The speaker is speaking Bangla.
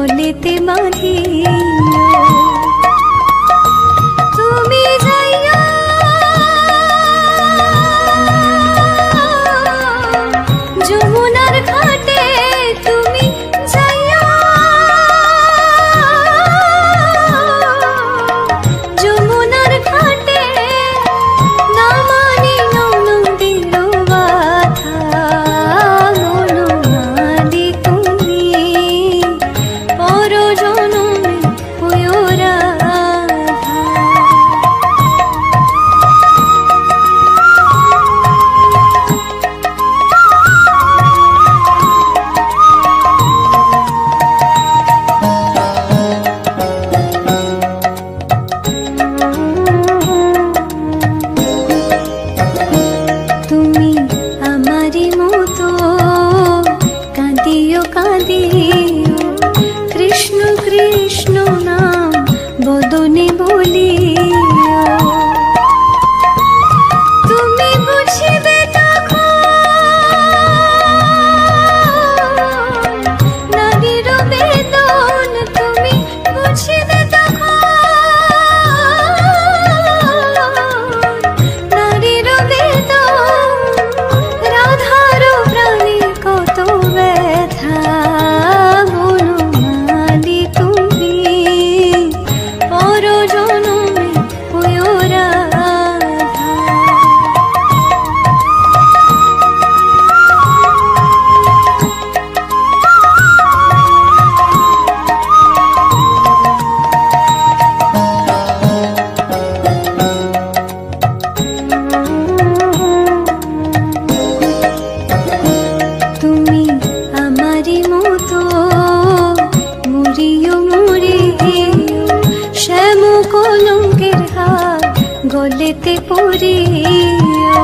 बोले ते माही। বলেতে পুরিয়া